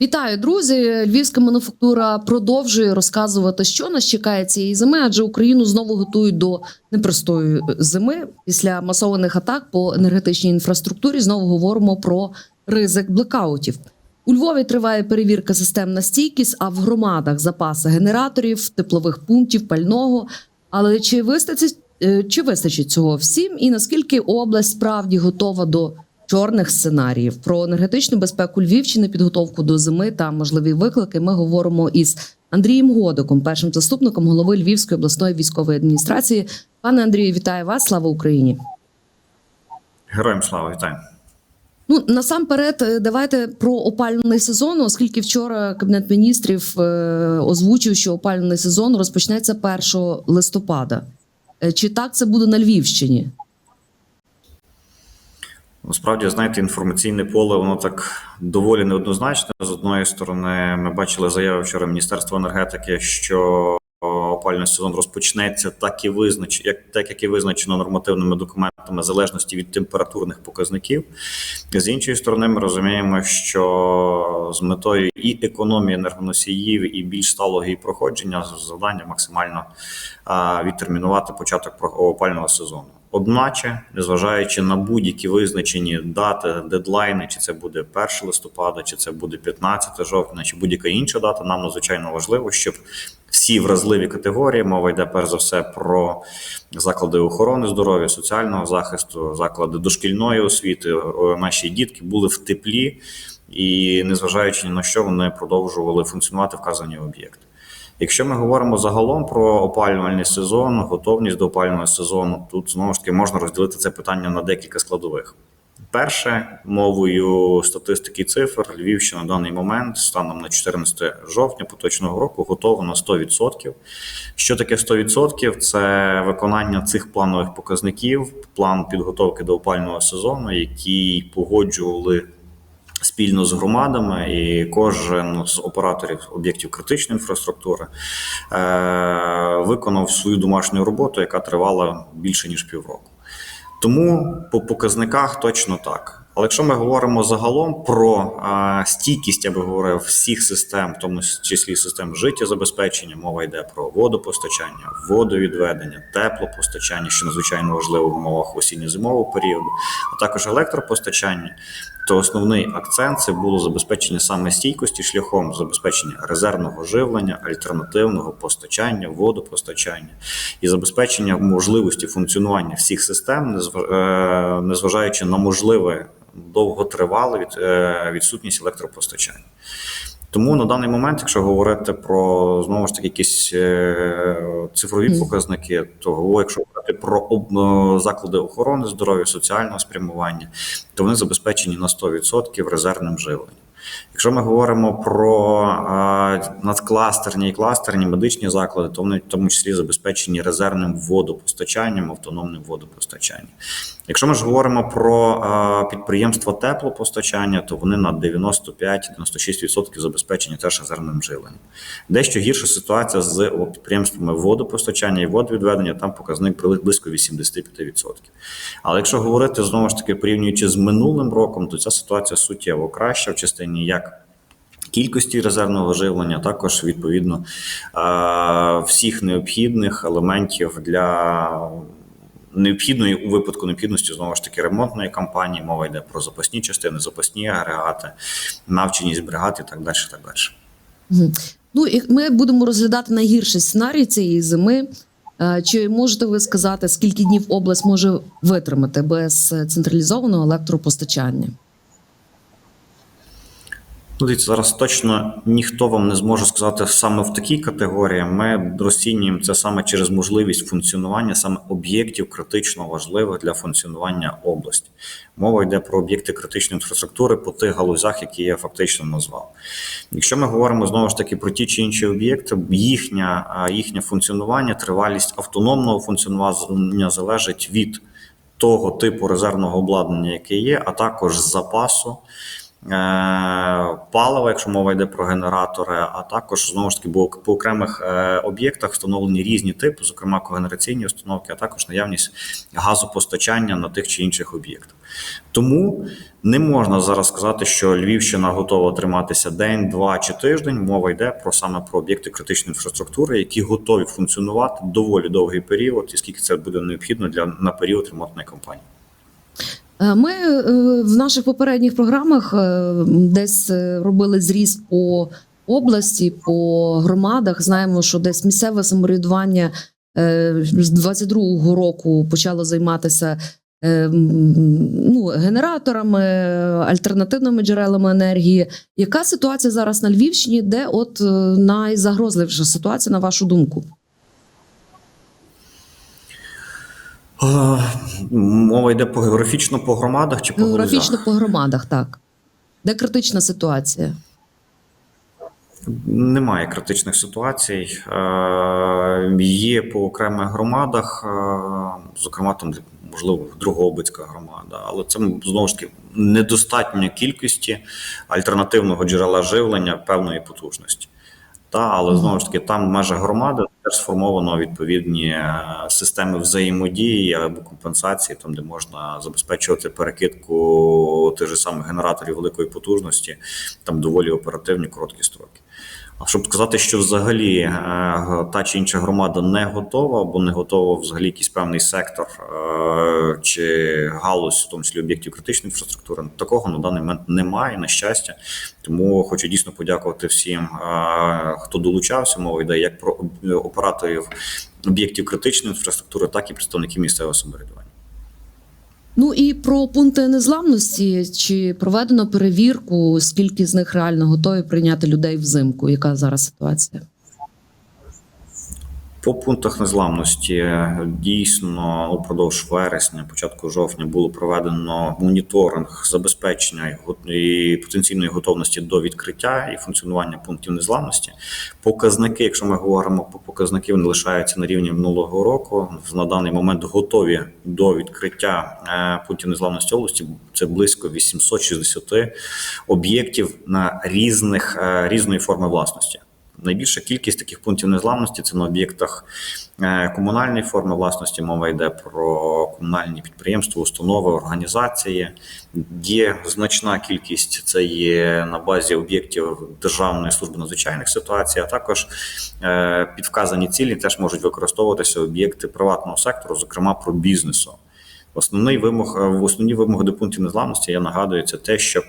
Вітаю, друзі! Львівська мануфактура продовжує розказувати, що нас чекає цієї зими, адже Україну знову готують до непростої зими. Після масованих атак по енергетичній інфраструктурі знову говоримо про ризик блекаутів. У Львові триває перевірка систем на стійкість, а в громадах запаси генераторів, теплових пунктів, пального. Але чи вистачить, е, чи вистачить цього всім? І наскільки область справді готова до чорних сценаріїв про енергетичну безпеку Львівщини, підготовку до зими та можливі виклики. Ми говоримо із Андрієм Годиком, першим заступником голови Львівської обласної військової адміністрації. Пане Андрію, вітаю вас! Слава Україні! Героям слава вітаю. Ну насамперед, е, давайте про опалювальний сезон, оскільки вчора кабінет міністрів е, озвучив, що опалювальний сезон розпочнеться 1 листопада. Е, Чи так це буде на Львівщині? Насправді, знаєте, інформаційне поле воно так доволі неоднозначне. З одної сторони, ми бачили заяви вчора Міністерства енергетики, що опалювальний сезон розпочнеться так і визнач, як так, як і визначено нормативними документами, в залежності від температурних показників. З іншої сторони, ми розуміємо, що з метою і економії енергоносіїв, і більш сталого її проходження завдання максимально відтермінувати початок опалювального сезону. Одначе, незважаючи на будь-які визначені дати, дедлайни, чи це буде 1 листопада, чи це буде 15 жовтня, чи будь-яка інша дата, нам надзвичайно важливо, щоб всі вразливі категорії, мова йде перш за все про заклади охорони здоров'я, соціального захисту, заклади дошкільної освіти, наші дітки були в теплі і, незважаючи ні на що, вони продовжували функціонувати вказані об'єкти. Якщо ми говоримо загалом про опалювальний сезон, готовність до опалювального сезону, тут знову ж таки можна розділити це питання на декілька складових. Перше, мовою статистики цифр, Львівщина на даний момент, станом на 14 жовтня поточного року, готова на 100%. Що таке 100%? Це виконання цих планових показників, план підготовки до опального сезону, який погоджували спільно з громадами, і кожен з операторів об'єктів критичної інфраструктури е, виконав свою домашню роботу, яка тривала більше ніж півроку. Тому по показниках точно так. Але якщо ми говоримо загалом про а, стійкість, я би говорив, всіх систем, в тому числі систем життєзабезпечення, мова йде про водопостачання, водовідведення, теплопостачання, що надзвичайно важливо в умовах осінньо-зимового періоду, а також електропостачання, то основний акцент це було забезпечення саме стійкості шляхом забезпечення резервного живлення, альтернативного постачання, водопостачання і забезпечення можливості функціонування всіх систем, е, незважаючи на можливе довготривале е, відсутність електропостачання. Тому на даний момент, якщо говорити про знову ж таки якісь е, цифрові mm. показники, то якщо говорити про об, е, заклади охорони здоров'я, соціального спрямування, то вони забезпечені на 100% резервним живленням. Якщо ми говоримо про надкластерні і кластерні медичні заклади, то вони в тому числі забезпечені резервним водопостачанням, автономним водопостачанням. Якщо ми ж говоримо про підприємства теплопостачання, то вони на 95-96% забезпечені теж резервним живленням. Дещо гірша ситуація з підприємствами водопостачання і водовідведення, там показник бли- близько 85%. Але якщо говорити знову ж таки порівнюючи з минулим роком, то ця ситуація суттєво краща в частині як. Кількості резервного живлення, також відповідно е, всіх необхідних елементів для необхідної у випадку необхідності знову ж таки ремонтної кампанії. Мова йде про запасні частини, запасні агрегати, навченість бригад і так далі. Так далі. Ну і ми будемо розглядати найгірший сценарій цієї зими. Е, Чи можете ви сказати, скільки днів область може витримати без е, централізованого електропостачання? Ну, дивіться, зараз точно ніхто вам не зможе сказати саме в такій категорії. Ми розцінюємо це саме через можливість функціонування саме об'єктів критично важливих для функціонування області. Мова йде про об'єкти критичної інфраструктури по тих галузях, які я фактично назвав. Якщо ми говоримо знову ж таки про ті чи інші об'єкти, їхня, їхнє функціонування, тривалість автономного функціонування залежить від того типу резервного обладнання, яке є, а також запасу е, палива, якщо мова йде про генератори, а також знову ж таки бо по окремих е, об'єктах встановлені різні типи, зокрема когенераційні установки, а також наявність газопостачання на тих чи інших об'єктах. Тому не можна зараз сказати, що Львівщина готова триматися день, два чи тиждень. Мова йде про саме про об'єкти критичної інфраструктури, які готові функціонувати доволі довгий період, і скільки це буде необхідно для на період ремонтної кампанії. Е, Ми е, в наших попередніх програмах е, десь робили зріз по області, по громадах. Знаємо, що десь місцеве самоврядування з 22-го року почало займатися ну, генераторами, альтернативними джерелами енергії. Яка ситуація зараз на Львівщині? Де от найзагрозливіша ситуація, на вашу думку? Е, Мова йде по географічно по громадах чи по Географічно по громадах, так. Де критична ситуація? Немає критичних ситуацій. Е, Є по окремих громадах, е, зокрема там, можливо, Другобицька громада, але це знову ж таки недостатньої кількості альтернативного джерела живлення певної потужності. Та, але знову ж таки, там в межах громади теж сформовано відповідні е, системи взаємодії або компенсації, там де можна забезпечувати перекидку тих же самих генераторів великої потужності, там доволі оперативні короткі строки. Щоб сказати, що взагалі е, та чи інша громада не готова, або не готова взагалі якийсь певний сектор е, чи галузь, в тому числі об'єктів критичної інфраструктури, такого на даний момент немає, на щастя. Тому хочу дійсно подякувати всім, е, хто долучався. Мова йде як про операторів об'єктів критичної інфраструктури, так і представників місцевого самоврядування. Ну і про пункти незламності чи проведено перевірку, скільки з них реально готові прийняти людей взимку? Яка зараз ситуація? По пунктах незламності дійсно упродовж вересня, початку жовтня було проведено моніторинг забезпечення і потенційної готовності до відкриття і функціонування пунктів незламності. Показники, якщо ми говоримо по показники, вони лишаються на рівні минулого року. На даний момент готові до відкриття е, пунктів незламності області. Це близько 860 об'єктів на різних е, різної форми власності. Найбільша кількість таких пунктів незламності це на об'єктах е, комунальної форми власності. Мова йде про комунальні підприємства, установи, організації. Є значна кількість це є на базі об'єктів Державної служби надзвичайних ситуацій, а також е, під вказані цілі теж можуть використовуватися об'єкти приватного сектору, зокрема про бізнесу. Основний вимог, е, основні вимоги до пунктів незламності я нагадую, це те, щоб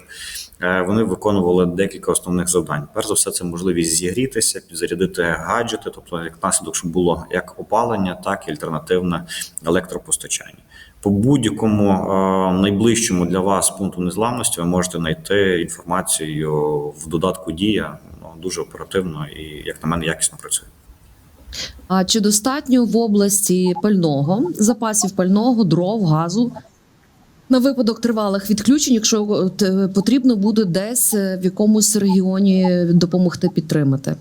вони виконували декілька основних завдань. Перш за все, це можливість зігрітися, підзарядити гаджети, тобто як наслідок, щоб було як опалення, так і альтернативне електропостачання. По будь-якому е, найближчому для вас пункту незламності ви можете знайти інформацію в додатку Дія дуже оперативно і, як на мене, якісно працює. А чи достатньо в області пального запасів пального, дров, газу на випадок тривалих відключень, якщо е, потрібно буде десь е, в якомусь регіоні допомогти підтримати?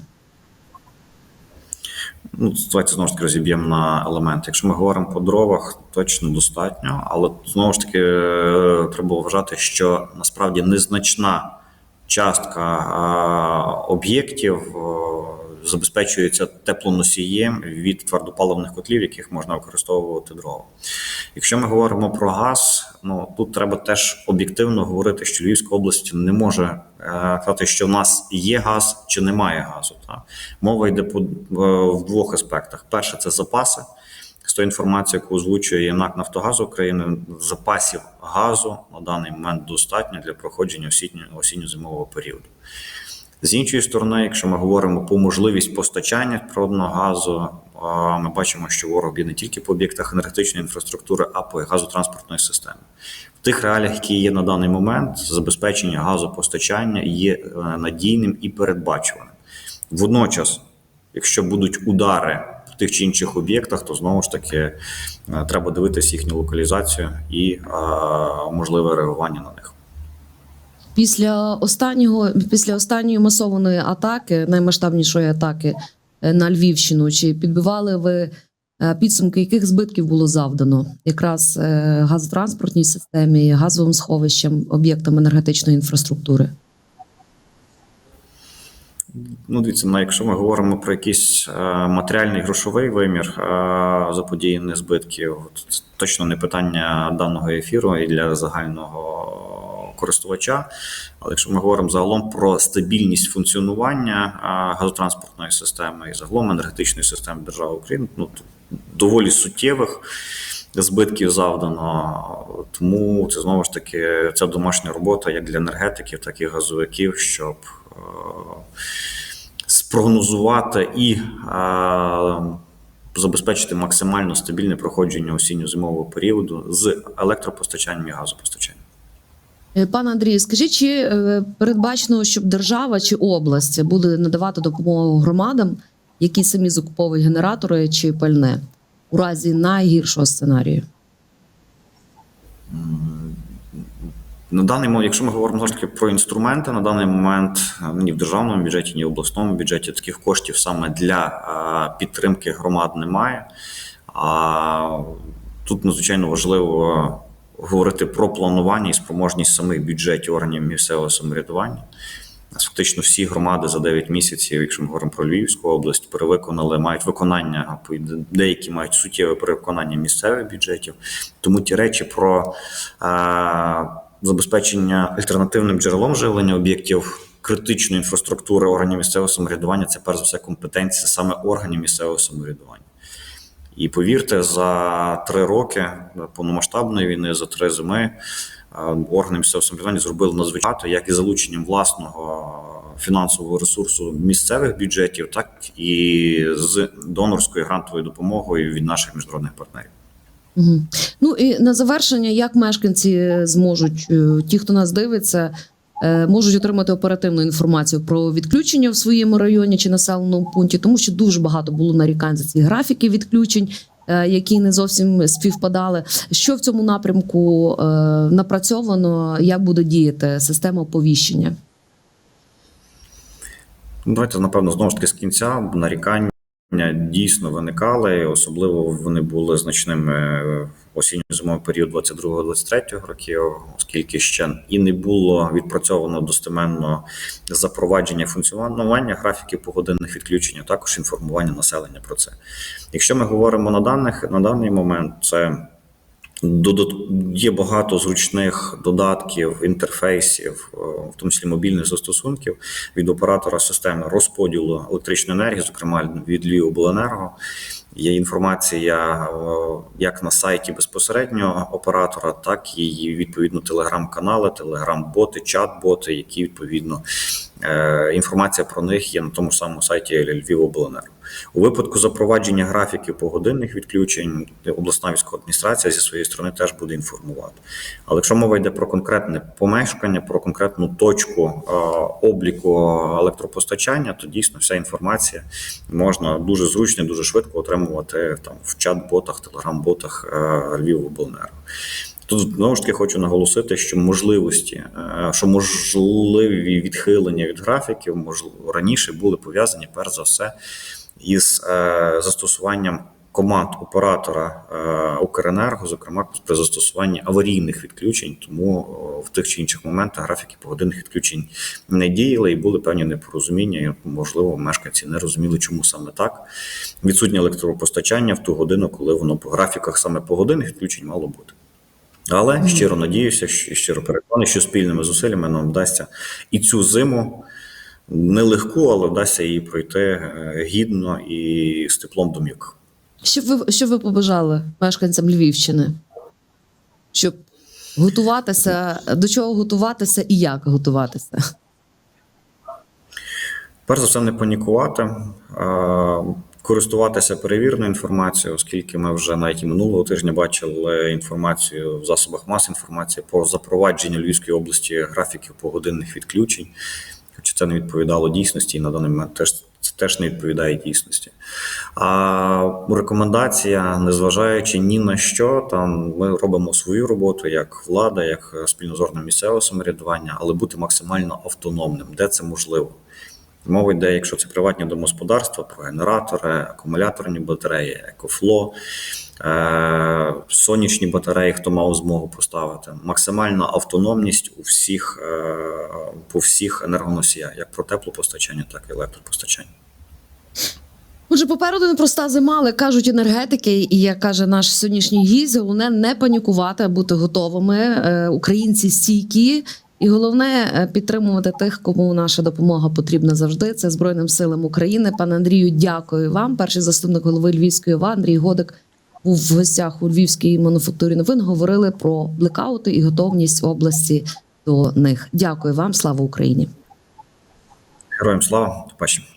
Ну, давайте знову ж таки розіб'ємо на елементи. Якщо ми говоримо по дровах, точно достатньо, але знову ж таки е, треба вважати, що насправді незначна частка об'єктів забезпечується теплоносієм від твердопаливних котлів, яких можна використовувати дрова. Якщо ми говоримо про газ, ну тут треба теж об'єктивно говорити, що Львівська область не може е, казати, що в нас є газ чи немає газу. Та мова йде по е, в двох аспектах: перше це запаси. З тої інформації, яку озвучує НАК Нафтогаз України, запасів газу на даний момент достатньо для проходження осінньо- осінньо-зимового періоду. З іншої сторони, якщо ми говоримо про можливість постачання природного газу, ми бачимо, що ворог б'є не тільки по об'єктах енергетичної інфраструктури, а по газотранспортної системи. В тих реаліях, які є на даний момент, забезпечення газопостачання є е, надійним і передбачуваним. Водночас, якщо будуть удари в тих чи інших об'єктах, то знову ж таки е, треба дивитися їхню локалізацію і е, можливе реагування на них. Після останнього після останньої масованої атаки, наймасштабнішої атаки е, на Львівщину, чи підбивали ви е, підсумки, яких збитків було завдано якраз е, газотранспортній системі, газовим сховищам, об'єктам енергетичної інфраструктури? Ну, дивіться, якщо ми говоримо про якийсь матеріальний грошовий вимір заподіяних збитків, то це точно не питання даного ефіру і для загального користувача. Але якщо ми говоримо загалом про стабільність функціонування газотранспортної системи і загалом енергетичної системи держави України, ну доволі суттєвих збитків завдано. Тому це знову ж таки це домашня робота як для енергетиків, так і газовиків, щоб е, спрогнозувати і е, забезпечити максимально стабільне проходження осінньо-зимового періоду з електропостачанням і газопостачанням. Е, Пане Андрію, скажіть, чи е, передбачено, щоб держава чи область буде надавати допомогу громадам, які самі закуповують генератори чи пальне у разі найгіршого сценарію? На даний момент, якщо ми говоримо знову ж таки про інструменти, на даний момент е, ні в державному бюджеті, ні в обласному бюджеті таких коштів саме для підтримки громад немає. А тут надзвичайно важливо говорити про планування і спроможність самих бюджетів органів місцевого самоврядування. Фактично всі громади за 9 місяців, якщо ми говоримо про Львівську область, перевиконали, мають виконання, деякі мають суттєве перевиконання місцевих бюджетів. Тому ті речі про е, забезпечення альтернативним джерелом живлення об'єктів критичної інфраструктури органів місцевого самоврядування це перш за все компетенція саме органів місцевого самоврядування. І повірте, за три роки повномасштабної війни, за три зими, е, органи місцевого самоврядування зробили надзвичайно, як і залученням власного фінансового ресурсу місцевих бюджетів, так і з донорською грантовою допомогою від наших міжнародних партнерів. Ну і на завершення, як мешканці зможуть, е, ті, хто нас дивиться, можуть отримати оперативну інформацію про відключення в своєму районі чи населеному пункті, тому що дуже багато було нарікань за ці графіки відключень, е, які не зовсім співпадали. Що в цьому напрямку е, напрацьовано, як буде діяти система оповіщення? Ну, Давайте, напевно, знову ж таки з кінця нарікання дійсно виникали, особливо вони були значними в осінньо-зимовий період 22-23 років, оскільки ще і не було відпрацьовано достеменно запровадження функціонування графіків погодинних відключень, також інформування населення про це. Якщо ми говоримо на даних на даний момент, це Є багато зручних додатків, інтерфейсів, е, в тому числі мобільних застосунків від оператора системи розподілу електричної енергії, зокрема від Львівобленерго. Є інформація е, як на сайті безпосередньо оператора, так і відповідно телеграм-канали, телеграм-боти, чат-боти, які відповідно е, інформація про них є на тому самому сайті Львівобленерго. У випадку запровадження графіків погодинних відключень обласна військова адміністрація зі своєї сторони теж буде інформувати. Але якщо мова йде про конкретне помешкання, про конкретну точку обліку електропостачання, то дійсно вся інформація можна дуже зручно, і дуже швидко отримувати там в чат-ботах, телеграм-ботах е, Львівобленерго. Тут знову ж таки хочу наголосити, що можливості, е, що можливі відхилення від графіків, можливо, раніше були пов'язані перш за все із е, застосуванням команд оператора е, Укренерго, зокрема при застосуванні аварійних відключень, тому в тих чи інших моментах графіки погодинних відключень не діяли і були певні непорозуміння. І, можливо, мешканці не розуміли, чому саме так. Відсутнє електропостачання в ту годину, коли воно по графіках саме погодинних відключень мало бути. Але щиро надіюся, і щиро переконаний, що спільними зусиллями нам вдасться і цю зиму нелегку, але вдасться її пройти е, гідно і з теплом домівках. Що ви що ви побажали мешканцям Львівщини, щоб готуватися, до чого готуватися і як готуватися? Перш за все, не панікувати, користуватися перевіреною інформацією, оскільки ми вже навіть і минулого тижня бачили інформацію в засобах мас інформації про запровадження Львівської області графіків погодинних відключень. Це не відповідало дійсності, і на даний момент теж це теж не відповідає дійсності. А рекомендація, незважаючи ні на що, там ми робимо свою роботу як влада, як спільно з органом місцевого самоврядування, але бути максимально автономним, де це можливо. Мова йде, якщо це приватні домогосподарства, про генератори, акумуляторні батареї, екофло, сонячні батареї, хто мав змогу поставити. Максимальна автономність у всіх е- по всіх енергоносіях, як про теплопостачання, так і електропостачання. Отже, попереду непроста зима, але кажуть енергетики, і як каже наш сьогоднішній гість, головне не панікувати, а бути готовими. Е, Українці стійкі. І головне е, підтримувати тих, кому наша допомога потрібна завжди. Це Збройним силам України. Пане Андрію, дякую вам. Перший заступник голови Львівської ОВА Андрій Годик був в гостях у Львівській мануфактурі новин. Говорили про блекаути і готовність області до них. Дякую вам. Слава Україні! Героям слава, побачення.